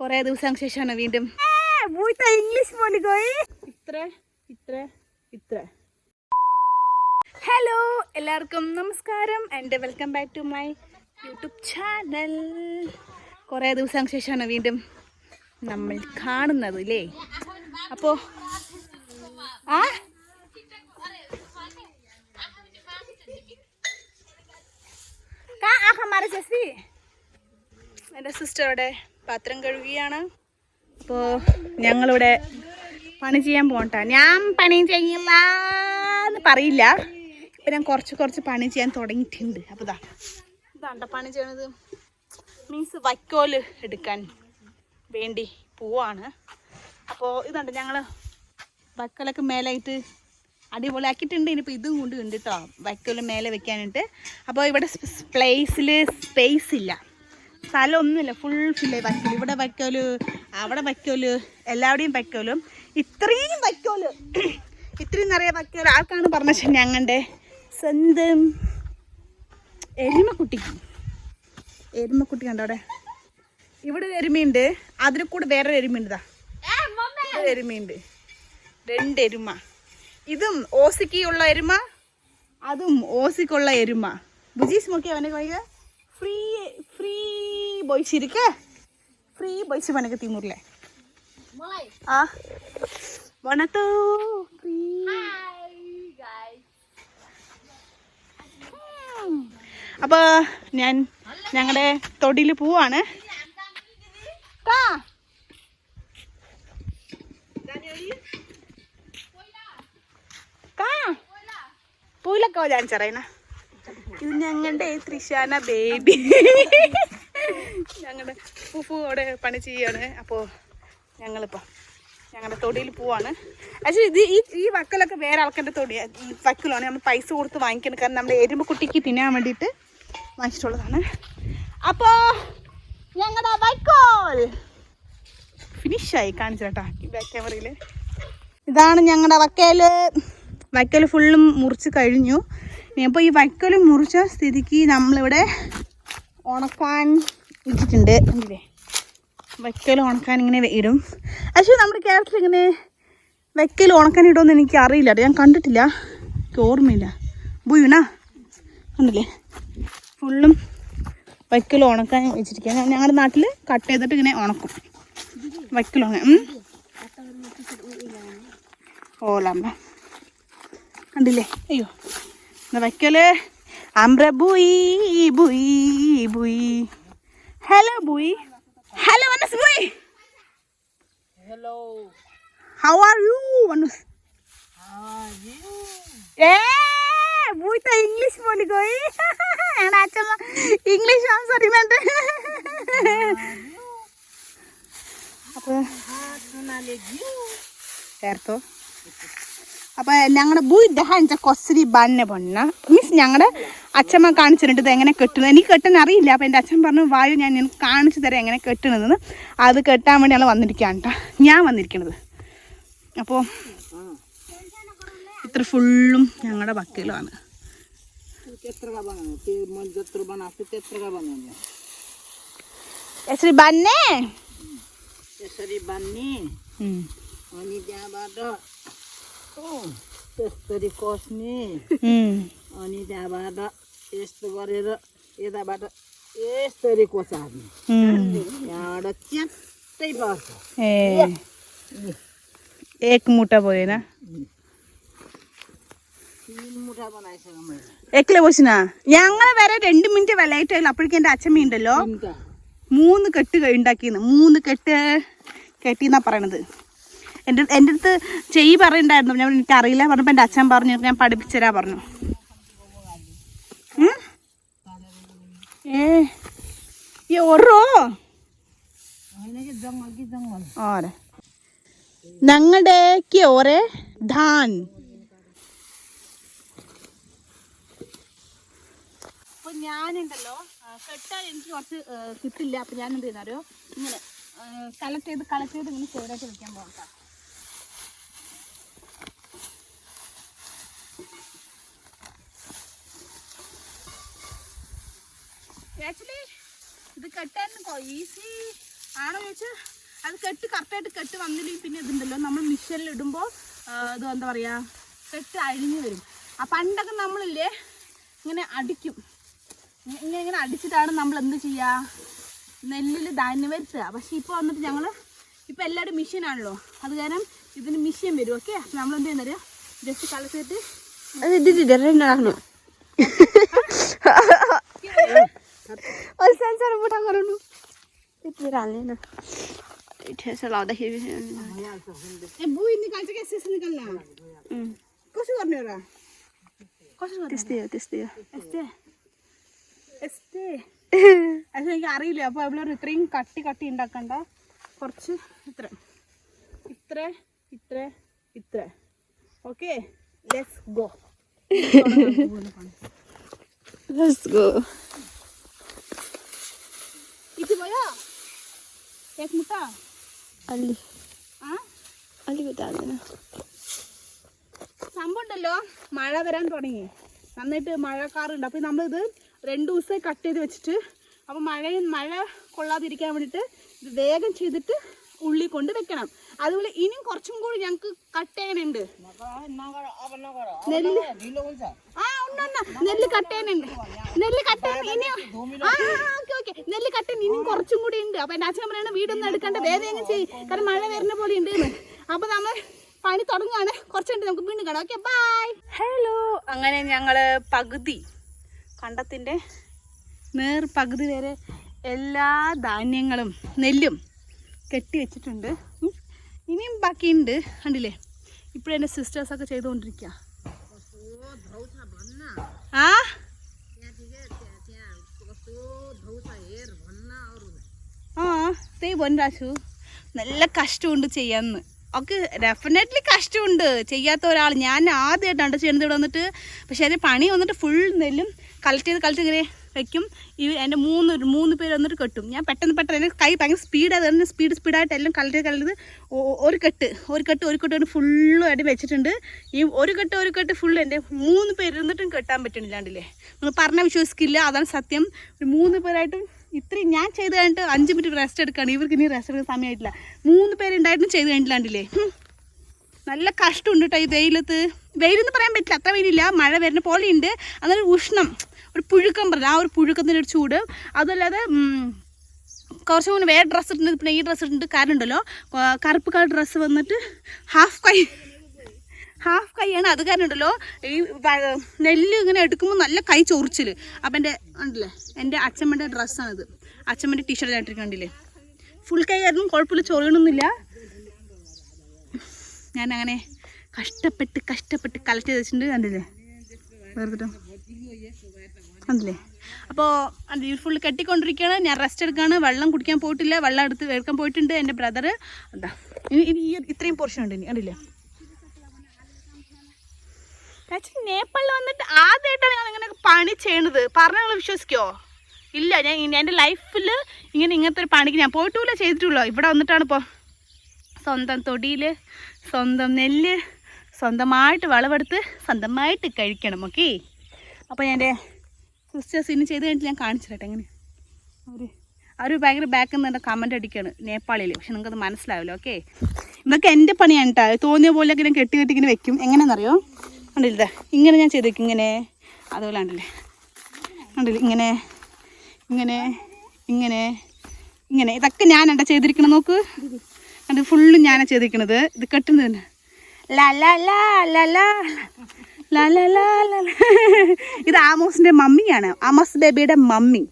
കുറേ ദിവസങ്ങൾക്ക് ശേഷമാണ് വീണ്ടും. ഇംഗ്ലീഷ് പോയി ഇത്ര ഇത്ര ഇത്ര. ഹലോ എല്ലാവർക്കും നമസ്കാരം and welcome back to my YouTube channel കുറേ ദിവസങ്ങൾക്ക് ശേഷമാണ് വീണ്ടും നമ്മൾ കാണുന്നത് ഇല്ലേ? അപ്പോൾ ആ? എന്റെ ആ ഹമാര എന്റെ സിസ്റ്ററുടെ പാത്രം കഴുകിയാണ്. അപ്പോൾ ഞങ്ങളിവിടെ പണി ചെയ്യാൻ പോകണ്ട. ഞാൻ പണി ചെയ്യില്ല എന്ന് പറയില്ല. ഇപ്പം ഞാൻ കുറച്ച് കുറച്ച് പണി ചെയ്യാൻ തുടങ്ങിയിട്ടുണ്ട്. അപ്പോൾ ഇതാ ഇതാണ്ട പണി ചെയ്യണത്? മീൻസ് വൈക്കോൽ എടുക്കാൻ വേണ്ടി പോവാണ്. അപ്പോൾ ഇതുണ്ട് ഞങ്ങൾ വൈക്കോലൊക്കെ മേലായിട്ട് അടിപൊളിയാക്കിയിട്ടുണ്ട്. ഇനിയിപ്പോൾ ഇതും കൊണ്ട് ഉണ്ട് കേട്ടോ വൈക്കോൽ മേലെ വെക്കാനായിട്ട് അപ്പോൾ ഇവിടെ പ്ലേസിൽ സ്പേസ് ഇല്ല. സ്ഥലമൊന്നുമില്ല. ഫുൾ ഫില്ല് വയ്ക്കൽ. ഇവിടെ വയ്ക്കോൽ അവിടെ വയ്ക്കോൽ എല്ലാവിടെയും വയ്ക്കോലും. ഇത്രയും വയ്ക്കോൽ. ഇത്രയും നിറയെ വയ്ക്കോൽ. ആർക്കാണ് പറഞ്ഞ ഞങ്ങളുടെ സ്വന്തം എരുമക്കുട്ടിക്ക് എരുമക്കുട്ടി കണ്ടോ അവിടെ? ഇവിടെ ഒരു എരുമയുണ്ട്. അതിന് കൂടെ വേറെ എരുമയുണ്ട് എരുമയുണ്ട്. രണ്ട് എരുമ. ഇതും ഓസിക്കുള്ള എരുമ അതും ഓസിക്കുള്ള എരുമ. ബുജീസ് നോക്കിയാ അവനെ കൈക ഫ്രീ ഫ്രീ ബോയ്സ് ഇരിക്കേ. ഫ്രീ ബോയ്സ് മനക്ക് തിമൂറിലെ ആ. വണത്തോ. ഫ്രീ അപ്പോൾ ഞാൻ ഞങ്ങളുടെ തൊടിയിൽ പോവാണ്. കാ കാ പൂലൊക്കെ ജാനിച്ചറിയണ ഇത് ഞങ്ങളുടെ തൃശാന ബേബി ഞങ്ങളുടെ ഫുഫു അവിടെ പണി ചെയ്യാണ്. അപ്പോൾ ഞങ്ങളിപ്പോൾ ഞങ്ങളുടെ തൊടിയിൽ പോവാണ്. പക്ഷേ ഇത് ഈ ഈ വക്കലൊക്കെ വേറെ ആൾക്കാരുടെ തൊടി വക്കലാണ് നമ്മൾ പൈസ കൊടുത്ത് വാങ്ങിക്കുന്നത് കാരണം നമ്മുടെ എരുമ്പ് കുട്ടിക്ക് തിന്നാൻ വേണ്ടിയിട്ട് വാങ്ങിച്ചിട്ടുള്ളതാണ്. അപ്പോൾ ഞങ്ങളുടെ വൈക്കോൽ. ഫിനിഷായി കാണിച്ചു കേട്ടാ ഈ ബാക്ക് ക്യാമറയിൽ ഇതാണ് ഞങ്ങളുടെ വക്കേൽ വൈക്കൽ ഫുള്ളും മുറിച്ച് കഴിഞ്ഞു. ഇനിയപ്പോൾ ഈ വൈക്കൽ മുറിച്ച സ്ഥിതിക്ക് നമ്മളിവിടെ ഉണക്കാൻ ഇട്ടിട്ടുണ്ട് അല്ലേ വയ്ക്കൽ ഉണക്കാൻ ഇങ്ങനെ ഇടും പക്ഷേ നമ്മുടെ കേരളത്തിൽ ഇങ്ങനെ വയ്ക്കൽ ഉണക്കാൻ ഇടുമെന്ന് എനിക്ക് അറിയില്ല. ഞാൻ കണ്ടിട്ടില്ല. എനിക്ക് ഓർമ്മയില്ല. ബുയുനാ കണ്ടില്ലേ? ഫുള്ളും വൈക്കൽ ഉണക്കാൻ വെച്ചിരിക്കുക ഞങ്ങളുടെ നാട്ടിൽ കട്ട് ചെയ്തിട്ട് ഇങ്ങനെ ഉണക്കും. വൈക്കൽ ഉണങ്ങാൻ ഓലാമ്പ കണ്ടില്ലേ? അയ്യോ. എന്നാ വയ്ക്കൽ ബുയി ബുയി ബുയി ഹലോ ബുയി ഹലോ മനസ് ബുയി Hello, ഹൗ ആർ യു മനസ് how are you? ഏ ബുയി ത ഇംഗ്ലീഷ് പോലെ കോയി ഞങ്ങളുടെ അച്ഛമ്മ ഇംഗ്ലീഷ് സംസാരിക്കുന്നുണ്ട് അപ്പോൾ ചേർത്തോ അപ്പൊ ഞങ്ങളുടെ ബുയി ഇദ്ദേഹം കൊസരി ബന്നെ പൊണ്ണ. മീൻസ് ഞങ്ങളുടെ അച്ഛമ്മ കാണിച്ചിട്ടുണ്ട് ഇത് എങ്ങനെ കെട്ടുന്നത്. എനിക്ക് കെട്ടാൻ അറിയില്ല. അപ്പൊ എന്റെ അച്ഛൻ പറഞ്ഞു വായു ഞാൻ നിനക്ക് കാണിച്ചു തരാം എങ്ങനെ കെട്ടണമെന്ന് അത് കെട്ടാൻ വേണ്ടി ഞങ്ങൾ വന്നിരിക്കുകയാണ് കേട്ടോ ഞാൻ വന്നിരിക്കണത്. അപ്പോൾ ഇത്ര ഫുള്ളും ഞങ്ങളുടെ ബക്കയിലാണ് ബന്നേ? Esri ബന്നെ. Ani dia bada. Oh, tesari kosni. Ani dia bada. यस्तो गरेर यताबाट यसरी कोचार्ने यहाँबाट च्यात्तै पर्छ एक मुठा പോയേനാ तिन मुठा बनाइसकेँ मैले എക്കിലെ പോസിനാ ഞങ്ങളെ വരെ രണ്ട് മിനിറ്റ് വിലയിട്ട് അപ്പോഴേക്കും എൻ്റെ അച്ഛമ്മ ഉണ്ടല്ലോ तिनवटा മൂന്ന് കെട്ട് ക- ഉണ്ടാക്കിയെന്ന് മൂന്ന് കെട്ട് കെട്ടിന്നാ പറയണത് എന്റെ എന്റെ അടുത്ത് ചെയ് പറയണ്ടായിരുന്നു. ഞാൻ എനിക്ക് അറിയില്ല പറഞ്ഞപ്പോൾ എന്റെ അച്ഛൻ പറഞ്ഞു ഞാൻ പഠിപ്പിച്ചുതരാ പറഞ്ഞു. ഏ ഓറോ ഓരെ. ഞങ്ങളുടെ ഓരെ ധാൻ. അപ്പൊ ഞാനുണ്ടല്ലോ. കെട്ടാൻ എനിക്ക് കുറച്ച് കിട്ടില്ല. അപ്പൊ ഞാൻ എന്ത് ചെയ്യുന്നറിയോ? ഇങ്ങനെ കളക്ട് ചെയ്ത് കളക്ട് ചെയ്ത് ഇങ്ങനെ ചോരായിട്ട് വെക്കാൻ പോകട്ടെ ഈസി ആണോ ചോദിച്ചാൽ അത് കെട്ട് കറക്റ്റായിട്ട് കെട്ട് വന്നില്ലെങ്കിൽ പിന്നെ ഇതുണ്ടല്ലോ. നമ്മൾ മിഷനിൽ ഇടുമ്പോൾ ഇത് എന്താ പറയുക കെട്ട് അഴിഞ്ഞു വരും. ആ പണ്ടൊക്കെ നമ്മളില്ലേ ഇങ്ങനെ അടിക്കും. ഇങ്ങ- ഇങ്ങനെ ഇങ്ങനെ അടിച്ചിട്ടാണ് നമ്മൾ എന്ത് ചെയ്യുക നെല്ലിൽ ധാന്യം വരുത്തുക. പക്ഷേ ഇപ്പോൾ വന്നിട്ട് ഞങ്ങൾ ഇപ്പോൾ എല്ലാവരും മിഷീനാണല്ലോ അത് കാരണം ഇതിന് മിഷീൻ വരും ഓക്കെ നമ്മൾ എന്ത് ചെയ്യുന്നത് ജസ്റ്റ് കളച്ചിട്ട് അത് സെൻസർ ഇത് രണ്ടാക്കണം और सेंसर मोठा करू नु इथे राहिले ना इथे असं लावदाखेरि ए बुई निकाल्छ क्या शेष निकाल्न कसो गर्ने एउटा कसो गर्ने त्यस्तै हो त्यस्तै हो എസ്റ്റേ എസ്റ്റേ അത് എനിക്ക് അറിയില്ല അപ്പോൾ ഇവിടെ ഇത്രയും കട്ടി കട്ടി ഉണ്ടാക്കണ്ട കുറച്ച് ഇത്ര ഇത്ര ഇത്ര ഇത്ര okay let's go let's go ഇത് പോയോ एक मुठा अलि ആ अलिकति हाल्दैन സംഭവം ഉണ്ടല്ലോ മഴ വരാൻ തുടങ്ങി നന്നായിട്ട് മഴക്കാറുണ്ട് അപ്പോൾ നമ്മളിത് രണ്ട് ദിവസമായി കട്ട് ചെയ്ത് വെച്ചിട്ട് അപ്പോൾ മഴ മഴ കൊള്ളാതിരിക്കാൻ വേണ്ടിയിട്ട് ഇത് വേഗം ചെയ്തിട്ട് ഉള്ളി കൊണ്ട് വെക്കണം അതുപോലെ ഇനിയും കുറച്ചും കൂടി ഞങ്ങൾക്ക് കട്ട് ചെയ്യാനുണ്ട് നെല്ല് ആ ഉണ്ട് ഉണ്ട് നെല്ല് കട്ടേനുണ്ട് നെല്ല് കട്ടേൻ ഇനി ഓക്കെ ഓക്കെ. നെല്ല് കട്ടേൻ ഇനിയും കുറച്ചും കൂടി ഉണ്ട്. അപ്പൊ എന്റെ അച്ഛൻ പറയുന്നത് വീടൊന്നും എടുക്കണ്ട വേദനയും ചെയ്യും. കാരണം മഴ വരുന്ന പോലെ ഉണ്ട് അപ്പൊ നമ്മൾ പണി തുടങ്ങുകയാണ് കുറച്ചുണ്ട് നമുക്ക് വീണ്ടും കാണാം. ഓക്കെ ബൈ ഹലോ അങ്ങനെ ഞങ്ങൾ പകുതി കണ്ടത്തിന്റെ നേർ പകുതി വരെ എല്ലാ ധാന്യങ്ങളും നെല്ലും കെട്ടി വെച്ചിട്ടുണ്ട്. ഇനിയും ബാക്കിയുണ്ട്. കണ്ടില്ലേ? ഇപ്പോഴെന്റെ സിസ്റ്റേഴ്സൊക്കെ ചെയ്തുകൊണ്ടിരിക്കുക ആ ആ തേ പൊൻരാശു നല്ല കഷ്ടമുണ്ട് ചെയ്യാന്ന് ഒക്കെ ഡെഫിനറ്റ്ലി കഷ്ടമുണ്ട്. ചെയ്യാത്ത ഒരാൾ ഞാൻ ആദ്യമായിട്ടാണ് ചെയ്യുന്നത് ഇവിടെ വന്നിട്ട്. പക്ഷേ അതിന് പണി വന്നിട്ട് ഫുൾ നെല്ലും കളക്ട് ചെയ്ത് കളക്ട് ഇങ്ങനെ വെക്കും. ഈ എന്റെ മൂന്ന് മൂന്ന് പേര് വന്നിട്ട് കെട്ടും. ഞാൻ പെട്ടെന്ന് പെട്ടെന്ന് എന്റെ കൈ ഭയങ്കര സ്പീഡ് അത് തന്നെ സ്പീഡ് സ്പീഡായിട്ട് എല്ലാം കളക്ട് ചെയ്ത് കളക്ട് ഒരു കെട്ട്. ഒരു കെട്ട് ഒരു കെട്ട് ഫുള്ളും ആയിട്ട് വെച്ചിട്ടുണ്ട്. ഈ ഒരു കെട്ട് ഒരു കെട്ട് ഫുൾ എന്റെ മൂന്ന് പേര് ഇരുന്നിട്ടും കെട്ടാൻ പറ്റണില്ലാണ്ടില്ലേ? നിങ്ങൾ പറഞ്ഞാൽ വിശ്വസിക്കില്ല. അതാണ് സത്യം. ഒരു മൂന്ന് പേരായിട്ടും ഇത്രയും ഞാൻ ചെയ്ത് കഴിഞ്ഞിട്ട് അഞ്ച് മിനിറ്റ് റെസ്റ്റ് എടുക്കുകയാണ്. ഇവർക്ക് ഇനി റെസ്റ്റ് എടുക്കാൻ സമയമായിട്ടില്ല. മൂന്ന് പേരുണ്ടായിട്ടും ചെയ്ത് കഴിഞ്ഞില്ലാണ്ടില്ലേ ഹും. നല്ല കഷ്ടമുണ്ട് കേട്ടോ ഈ വെയിലത്ത്. വെയിലെന്ന് പറയാൻ പറ്റില്ല അത്ര വെയിലില്ല. മഴ വരുന്ന പോലെയുണ്ട്. അതൊരു ഉഷ്ണം ഒരു പുഴുക്കം പറഞ്ഞ ആ ഒരു പുഴുക്കത്തിന്റെ ഒരു ചൂട്. അതല്ലാതെ കുറച്ച് മുന്നേ വേറെ ഡ്രസ്സ് ഇട്ടുണ്ട് പിന്നെ ഈ ഡ്രസ്സ് ഇട്ടിട്ട് കാരണം ഉണ്ടല്ലോ. കറുപ്പ് കളർ ഡ്രസ്സ് വന്നിട്ട് ഹാഫ് കൈ ഹാഫ് കൈയാണ് അത് കാരണം ഉണ്ടല്ലോ ഈ നെല്ല് ഇങ്ങനെ എടുക്കുമ്പോൾ നല്ല കൈ ചൊറിച്ചിൽ അപ്പം എന്റെ ഉണ്ടല്ലേ എന്റെ അച്ഛമ്മന്റെ ഡ്രസ്സാണിത് അച്ഛമ്മന്റെ ടീഷർട്ട് ആയിട്ടിരിക്കും കണ്ടില്ലേ? ഫുൾ കൈ ആയിരുന്നു കുഴപ്പമില്ല ചൊറിയണമൊന്നുമില്ല ഞാൻ അങ്ങനെ കഷ്ടപ്പെട്ട് കഷ്ടപ്പെട്ട് കളക്ട് വെച്ചിട്ടുണ്ട് കണ്ടില്ലേ? വെറുതെ കണ്ടില്ലേ? അപ്പോൾ ഫുൾ കെട്ടിക്കൊണ്ടിരിക്കുകയാണ്. ഞാൻ റെസ്റ്റ് എടുക്കുകയാണ്. വെള്ളം കുടിക്കാൻ പോയിട്ടില്ല. വെള്ളം എടുത്ത് എടുക്കാൻ പോയിട്ടുണ്ട് എന്റെ ബ്രദർ എന്താ ഇനി ഇത്രയും പോർഷൻ ഉണ്ട് ഇനി കണ്ടില്ലേ? നേപ്പാളിൽ വന്നിട്ട് ആദ്യമായിട്ടാണ് ഞാൻ ഇങ്ങനെ പണി ചെയ്യണത്. പറഞ്ഞാൽ നിങ്ങൾ വിശ്വസിക്കോ? ഇല്ല ഞാൻ എന്റെ ലൈഫിൽ ഇങ്ങനെ ഇങ്ങനത്തെ ഒരു പണിക്ക് ഞാൻ പോയിട്ടുമില്ല ചെയ്തിട്ടുള്ളൂ. ഇവിടെ വന്നിട്ടാണ് ഇപ്പോൾ സ്വന്തം തൊടിയിൽ സ്വന്തം നെല്ല് സ്വന്തമായിട്ട് വിളവെടുത്ത് സ്വന്തമായിട്ട് കഴിക്കണം ഓക്കെ? അപ്പോൾ ഞാൻ എന്റെ സിസ്റ്റേഴ്സ് ഇനി ചെയ്ത് കഴിഞ്ഞിട്ട് ഞാൻ കാണിച്ചു തരട്ടെ എങ്ങനെ? അവർ അവർ ഭയങ്കര ബാക്കിൽ നിന്ന് എന്റെ കമന്റ് അടിക്കുകയാണ് നേപ്പാളിൽ പക്ഷെ നിങ്ങൾക്കത് മനസ്സിലാവില്ല ഓക്കെ? ഇതൊക്കെ എന്റെ പണിയാണ് കേട്ടോ തോന്നിയ പോലെയൊക്കെ ഞാൻ കെട്ടി കെട്ടി ഇങ്ങനെ വെക്കും. എങ്ങനെയാണെന്നറിയോ? കണ്ടില്ലേ? ഇങ്ങനെ ഞാൻ ചെയ്തേക്കും ഇങ്ങനെ. അതുപോലെ കണ്ടില്ലേ? കണ്ടില്ലേ? ഇങ്ങനെ. ഇങ്ങനെ. ഇങ്ങനെ. ഇങ്ങനെ. ഇതൊക്കെ ഞാൻ എന്താ ചെയ്തിരിക്കണം നോക്ക് അത് ഫുള്ള് ഞാനാ ചെയ്തിരിക്കണത്. ഇത് കെട്ടുന്നത് തന്നെ. ഇത് ആമോസിന്റെ മമ്മിയാണ്. ആമോസ് ബേബിയുടെ മമ്മി.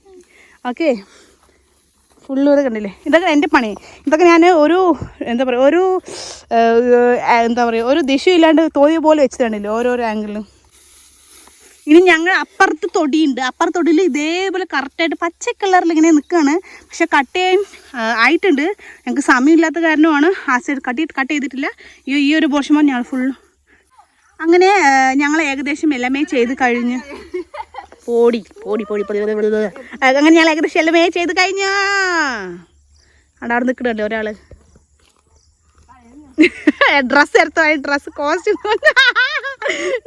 ഓക്കേ? ഫുള്ള് കണ്ടില്ലേ? ഇതൊക്കെ എന്റെ പണി. ഇതൊക്കെ ഞാൻ ഒരു എന്താ പറയുക ഒരു എന്താ പറയുക ഒരു ദിശയില്ലാണ്ട് തോന്നിയ പോലെ വെച്ച് കണ്ടില്ലേ ഓരോരോ ആംഗിളിലും ഇനി ഞങ്ങൾ അപ്പുറത്ത് തൊടിയുണ്ട്. അപ്പുറത്ത് തൊടിയിൽ ഇതേപോലെ കറക്റ്റായിട്ട് പച്ച കളറിൽ ഇങ്ങനെ നിൽക്കുകയാണ് പക്ഷെ കട്ട് ചെയ്യാൻ ആയിട്ടുണ്ട്. ഞങ്ങൾക്ക് സമയമില്ലാത്ത കാരണമാണ് ആ സൈഡ് കട്ട് കട്ട് ചെയ്തിട്ടില്ല. ഈ ഈ ഒരു പോർഷൻ ഞങ്ങൾ ഫുൾ അങ്ങനെ ഞങ്ങൾ ഏകദേശം എല്ലാമേ ചെയ്ത് കഴിഞ്ഞ്. പോടി പോടി പോടി പോടി അങ്ങനെ ഞങ്ങൾ ഏകദേശം എല്ലാമേ ചെയ്ത് കഴിഞ്ഞാ. അടാർ നിൽക്കണല്ലോ ഒരാൾ. ഡ്രസ് എടുത്തു ഡ്രസ് കോസ്റ്റ്യൂം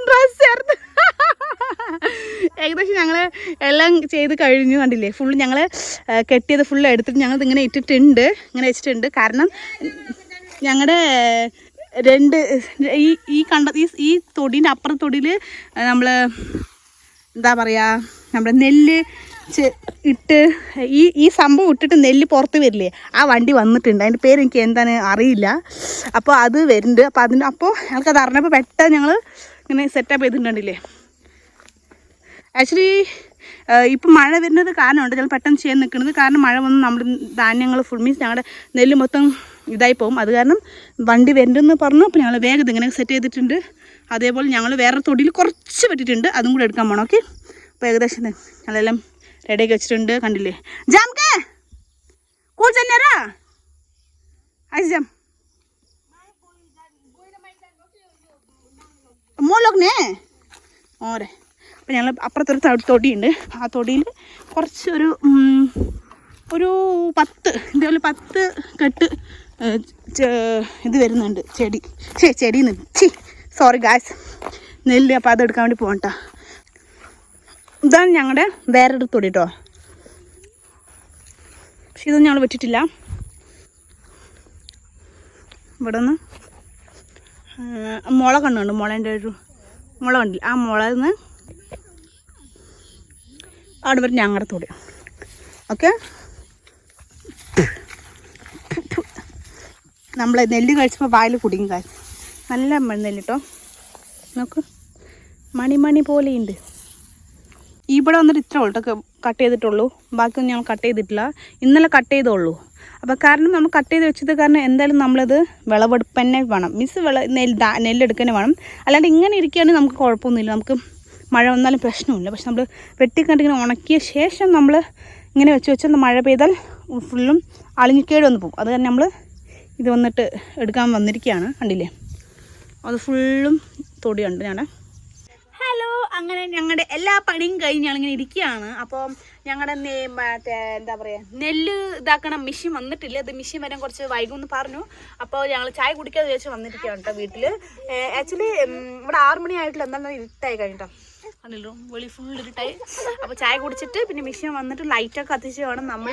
ഡ്രസ് എടുത്ത്. ഏകദേശം ഞങ്ങൾ എല്ലാം ചെയ്ത് കഴിഞ്ഞു കണ്ടില്ലേ? ഫുള്ള് ഞങ്ങൾ കെട്ടിയത് ഫുള്ള് എടുത്തിട്ട് ഞങ്ങൾ ഇങ്ങനെ ഇട്ടിട്ടുണ്ട്. ഇങ്ങനെ വെച്ചിട്ടുണ്ട്. കാരണം ഞങ്ങളുടെ രണ്ട് ഈ ഈ കണ്ട ഈ തൊടീന്റെ അപ്പുറം തൊടിയിൽ നമ്മൾ എന്താ പറയുക നമ്മുടെ നെല്ല് ഇട്ട് ഈ ഈ സംഭവം ഇട്ടിട്ട് നെല്ല് പുറത്ത് വരില്ലേ? ആ വണ്ടി വന്നിട്ടുണ്ട്. അതിന്റെ പേര് എനിക്ക് എന്താണ് അറിയില്ല. അപ്പോൾ അത് വരുന്നുണ്ട്. അപ്പോൾ അതിന്റെ അപ്പോൾ ഞങ്ങൾക്കത് അറിഞ്ഞപ്പോൾ പെട്ടെന്ന് ഞങ്ങൾ ഇങ്ങനെ സെറ്റപ്പ് ചെയ്തിട്ടുണ്ടല്ലേ? ആക്ച്വലി ഇപ്പം മഴ വരുന്നത് കാരണമുണ്ട്. ഞങ്ങൾ പെട്ടെന്ന് ചെയ്യാൻ നിൽക്കുന്നത് കാരണം മഴ വന്ന് നമ്മുടെ ധാന്യങ്ങൾ ഫുൾ മീൻസ് ഞങ്ങളുടെ നെല്ല് മൊത്തം ഇതായി പോകും. അത് കാരണം വണ്ടി വരുന്നുണ്ടെന്ന് പറഞ്ഞു അപ്പോൾ ഞങ്ങൾ വേഗം ഇങ്ങനെ സെറ്റ് ചെയ്തിട്ടുണ്ട്. അതേപോലെ ഞങ്ങൾ വേറെ തൊടിയിൽ കുറച്ച് പറ്റിയിട്ടുണ്ട് അതും കൂടെ എടുക്കാൻ പോകണം ഓക്കെ? അപ്പോൾ ഏകദേശം ഞങ്ങളെല്ലാം റെഡിയാക്കി വെച്ചിട്ടുണ്ട്. കണ്ടില്ലേ? ജാംകേ കൂൾ ചെന്നേരാ ഐസ് ജാം മോലോക്നെ ഓരെ. അപ്പോൾ ഞങ്ങൾ അപ്പുറത്തൊരു തൊടിയുണ്ട്. ആ തൊടിയിൽ കുറച്ചൊരു ഒരു പത്ത് ഇതേപോലെ പത്ത് കെട്ട് ഇത് വരുന്നുണ്ട്. ചെടി. ചേ ചെടി ചി സോറി ഗാസ് നെല്ല് അപ്പോൾ അതെടുക്കാൻ വേണ്ടി പോകണ്ട ഇതാണ് ഞങ്ങളുടെ വേറൊരു തൊടി കേട്ടോ പക്ഷെ ഇതൊന്നും ഞങ്ങൾ വെച്ചിട്ടില്ല ഇവിടെ നിന്ന് മുള കണ്ടുണ്ട് മുളേന്റെ ഒരു മുള കണ്ടില്ല? ആ മുളയിൽ നിന്ന് അവിടെ വരും ഞങ്ങളുടെ തൊടി ഓക്കെ? നമ്മൾ നെല്ല് കഴിച്ചപ്പോൾ വായിൽ കുടുങ്ങി കാശ് നല്ല നെല്ല് കേട്ടോ നോക്ക് മണിമണി പോലെയുണ്ട്. ഇവിടെ വന്നിട്ട് ഇത്ര ഉള്ളൂ കേട്ടോ ചെയ്തിട്ടുള്ളൂ. ബാക്കിയൊന്നും ഞങ്ങൾ കട്ട് ചെയ്തിട്ടില്ല. ഇന്നലെ കട്ട് ചെയ്തോളൂ അപ്പോൾ കാരണം നമ്മൾ കട്ട് ചെയ്ത് വെച്ചത് കാരണം എന്തായാലും നമ്മളത് വിളവെടുപ്പ് തന്നെ വേണം. മിസ് വിള നെല്ല് നെല്ലെടുക്കന്നെ വേണം. അല്ലാണ്ട് ഇങ്ങനെ ഇരിക്കുകയാണെങ്കിൽ നമുക്ക് കുഴപ്പമൊന്നുമില്ല. നമുക്ക് മഴ വന്നാലും പ്രശ്നമില്ല. പക്ഷെ നമ്മൾ വെട്ടിക്കണ്ട് ഇങ്ങനെ ഉണക്കിയ ശേഷം നമ്മൾ ഇങ്ങനെ വെച്ച് വെച്ചാൽ മഴ പെയ്താൽ ഫുള്ളും അളിഞ്ഞിക്കേട് വന്ന് പോകും. അത് കാരണം നമ്മൾ ഇത് വന്നിട്ട് എടുക്കാൻ വന്നിരിക്കുകയാണ്. കണ്ടില്ലേ? അത് ഫുള്ളും തൊടിയുണ്ട് ഞാൻ ഹലോ അങ്ങനെ ഞങ്ങളുടെ എല്ലാ പണിയും കഴിഞ്ഞ് ഞങ്ങളിങ്ങനെ ഇരിക്കുകയാണ്. അപ്പോൾ ഞങ്ങളുടെ മറ്റേ എന്താ പറയുക നെല്ല് ഇതാക്കണ മെഷീൻ വന്നിട്ടില്ല. അത് മെഷീൻ വരാൻ കുറച്ച് വൈകുമെന്ന് പറഞ്ഞു. അപ്പോൾ ഞങ്ങൾ ചായ കുടിക്കാതെ വിചാരിച്ച് വന്നിരിക്കുകയാണ് കേട്ടോ വീട്ടിൽ ആക്ച്വലി ഇവിടെ ആറ് മണി ആയിട്ടില്ല. എന്നാലും ഇരുട്ടായി കഴിഞ്ഞിട്ടോ. ആണല്ലോ വെളി ഫുൾ ഇരുട്ടായി. അപ്പോൾ ചായ കുടിച്ചിട്ട് പിന്നെ മെഷീൻ വന്നിട്ട് ലൈറ്റൊക്കെ കത്തിച്ച് വേണം നമ്മൾ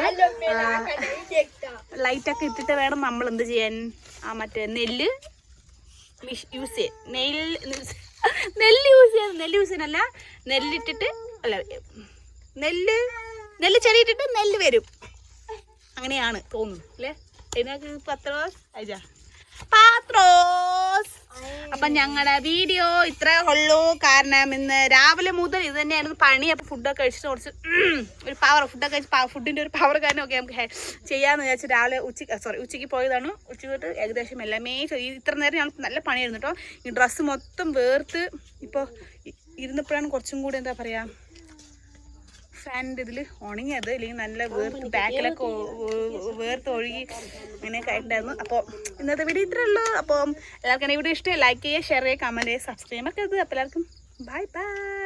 ലൈറ്റൊക്കെ ഇട്ടിട്ട് വേണം നമ്മൾ എന്ത് ചെയ്യാൻ? ആ മറ്റേ നെല്ല് യൂസ് ചെയ്യാൻ നെയിൽ നെല്ല് യൂസ് ചെയ്യാൻ നെല്ല് യൂസ് ചെയ്യാനല്ല നെല്ലിട്ടിട്ട് അല്ല നെല്ല് നെല്ല് ചെടിയിട്ടിട്ട് നെല്ല് വരും. അങ്ങനെയാണ് തോന്നുന്നു അല്ലേ? അതിനകത്ത് ഇതിനൊക്കെ പത്രോസ് അയച്ച പാത്രോസ്. അപ്പൊ ഞങ്ങളുടെ വീഡിയോ ഇത്ര ഉള്ളൂ. കാരണം ഇന്ന് രാവിലെ മുതൽ ഇത് തന്നെയായിരുന്നു പണി. അപ്പൊ ഫുഡൊക്കെ കഴിച്ചിട്ട് കുറച്ച് ഒരു പവർ ഫുഡൊക്കെ കഴിച്ച് ഫുഡിന്റെ ഒരു പവർ കാരണം ഒക്കെ നമുക്ക് ചെയ്യാന്ന് വിചാരിച്ചു രാവിലെ ഉച്ചയ്ക്ക് സോറി ഉച്ചയ്ക്ക് പോയതാണ്. ഉച്ചയ്ക്ക് തൊട്ട് ഏകദേശം എല്ലാം ചെയ്തു. ഈ ഇത്ര നേരം ഞങ്ങൾക്ക് നല്ല പണിയായിരുന്നു കേട്ടോ. ഈ ഡ്രസ്സ് മൊത്തം വേർത്ത് ഇപ്പോൾ ഇരുന്നപ്പോഴാണ് കുറച്ചും കൂടി എന്താ പറയാ ഫാനിന്റെ ഇതിൽ ഉണങ്ങിയത് അല്ലെങ്കിൽ നല്ല വേർത്ത് ബാക്കിലൊക്കെ വേർത്ത് ഒഴുകി അങ്ങനെയൊക്കെ ആയിട്ടുണ്ടായിരുന്നു അപ്പോൾ ഇന്നത്തെ വീഡിയോ ഇത്രേ ഉള്ളൂ. അപ്പോൾ എല്ലാവർക്കും എന്റെ വീഡിയോ ഇഷ്ടമായി. ലൈക്ക് ചെയ്യുക ഷെയർ ചെയ്യുക കമന്റ് ചെയ്യുക സബ്സ്ക്രൈബ് ഒക്കെ ഇത് അപ്പോൾ എല്ലാവർക്കും ബൈ ബൈ